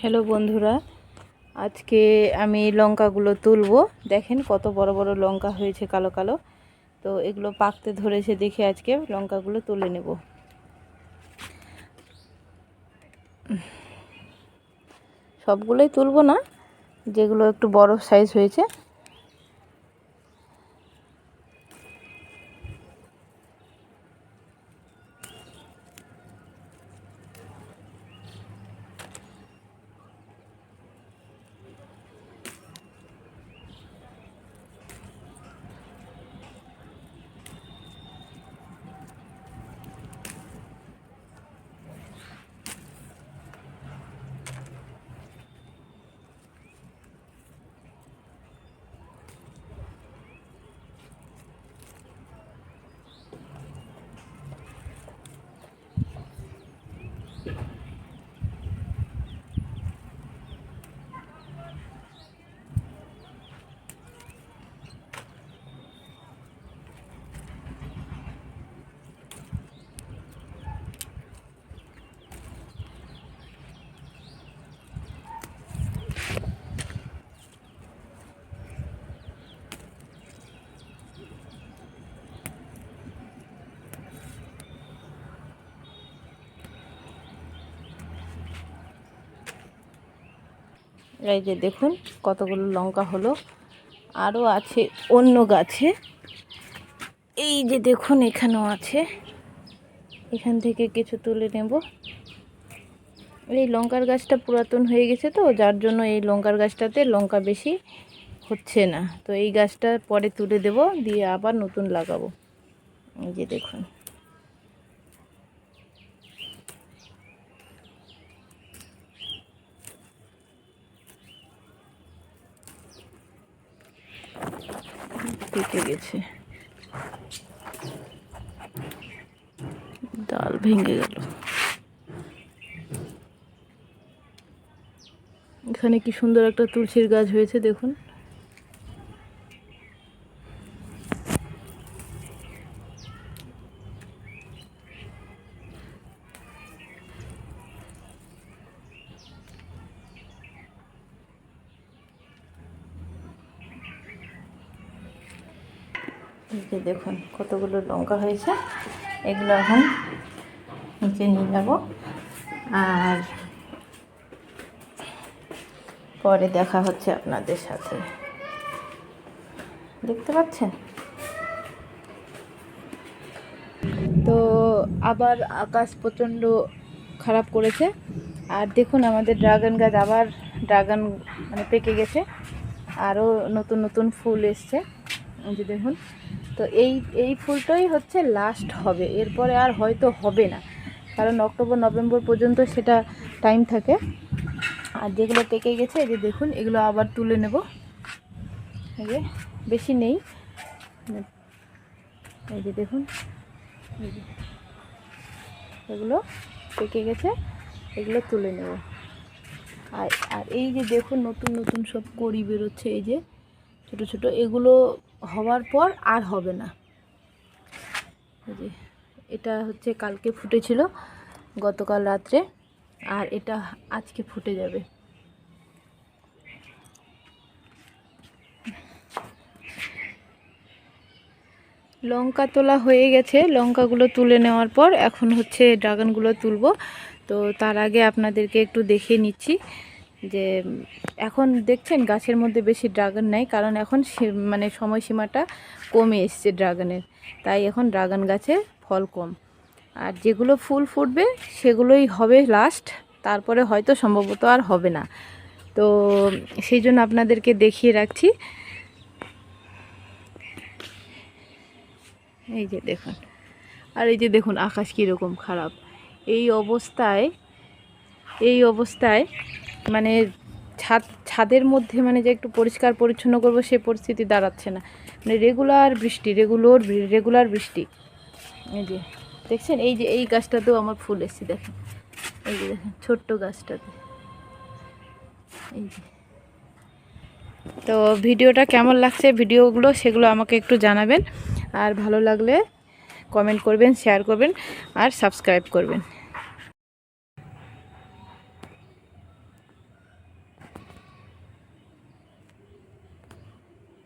Hello বন্ধুরা, আজকে আমি লঙ্কাগুলো তুলবো। দেখেন কত বড় বড় লঙ্কা হয়েছে কালো কালো। তো এগুলো পাকতে ধরেছে দেখে আজকে লঙ্কাগুলো তুলে নেব। সবগুলোই তুলবো না, যেগুলো একটু বড় সাইজ হয়েছে। এই যে দেখুন, কতগুলো লঙ্কা হলো। আরও আছে অন্য গাছে। এই যে দেখুন, এখানেও আছে। এখান থেকে কিছু তুলে নেব। এই লঙ্কার গাছটা পুরাতন হয়ে গেছে তো, যার জন্য এই লঙ্কার গাছটাতে লঙ্কা বেশি হচ্ছে না। তো এই গাছটা পরে তুলে দেব, দিয়ে আবার নতুন লাগাবো। এই যে দেখুন। পেকে গেছে। ডাল ভেঙে গেল। এখানে কি সুন্দর একটা তুলসীর গাছ হয়েছে দেখুন। যে দেখুন কতগুলো লঙ্কা হয়েছে, এগুলো এখন নিচে নিয়ে যাব। আর পরে দেখা হচ্ছে আপনাদের সাথে। দেখতে পাচ্ছেন? তো আবার আকাশ প্রচণ্ড খারাপ করেছে। আর দেখুন আমাদের ড্রাগন গাছ আবার ড্রাগন মানে পেকে গেছে। আরও নতুন নতুন ফুল এসছে। এই যে দেখুন, তো এই এই ফুলটাই হচ্ছে লাস্ট হবে। এরপরে আর হয়তো হবে না, কারণ অক্টোবর, নভেম্বর পর্যন্ত সেটা টাইম থাকে। আর যেগুলো পেকে গেছে, এই যে দেখুন, এগুলো আবার তুলে নেব। এই যে বেশি নেই। এই যে দেখুন এগুলো পেকে গেছে, এগুলো তুলে নেব। আর আর এই যে দেখুন, নতুন নতুন সব করি বেরোচ্ছে, এই যে ছোট ছোট, এগুলো হওয়ার পর আর হবে না। এটা হচ্ছে কালকে ফুটেছিল গতকাল রাত্রে, আর এটা আজকে ফুটে যাবে। লঙ্কা তোলা হয়ে গেছে। লঙ্কাগুলো তুলে নেওয়ার পর এখন হচ্ছে ড্রাগনগুলো তুলব। তো তার আগে আপনাদেরকে একটু দেখে নিচ্ছি। যে এখন দেখছেন গাছের মধ্যে বেশি ড্রাগন নাই, কারণ এখন মানে সময়সীমাটা কমে এসছে ড্রাগনের তাই এখন ড্রাগন গাছে ফল কম। আর যেগুলো ফুল ফুটবে, সেগুলোই হবে লাস্ট তারপরে হয়তো সম্ভবত আর হবে না। তো, সেই জন্য আপনাদেরকে দেখিয়ে রাখছি। এই যে দেখুন। আর এই যে দেখুন, আকাশ কীরকম খারাপ। এই অবস্থায় এই অবস্থায় মানে ছাদ, ছাদের মধ্যে মানে যে একটু পরিষ্কার পরিচ্ছন্ন করব সে পরিস্থিতি দাঁড়াচ্ছে না। মানে রেগুলার বৃষ্টি রেগুলার রেগুলার বৃষ্টি। এই যে, দেখছেন? এই যে, এই গাছটাতেও আমার ফুল এসছে, দেখেন। এই যে, দেখেন, ছোট্ট গাছটাতে। এই যে। তো ভিডিওটা কেমন লাগছে, ভিডিওগুলো সেগুলো আমাকে একটু জানাবেন। আর ভালো লাগলে কমেন্ট করবেন শেয়ার করবেন, আর সাবস্ক্রাইব করবেন।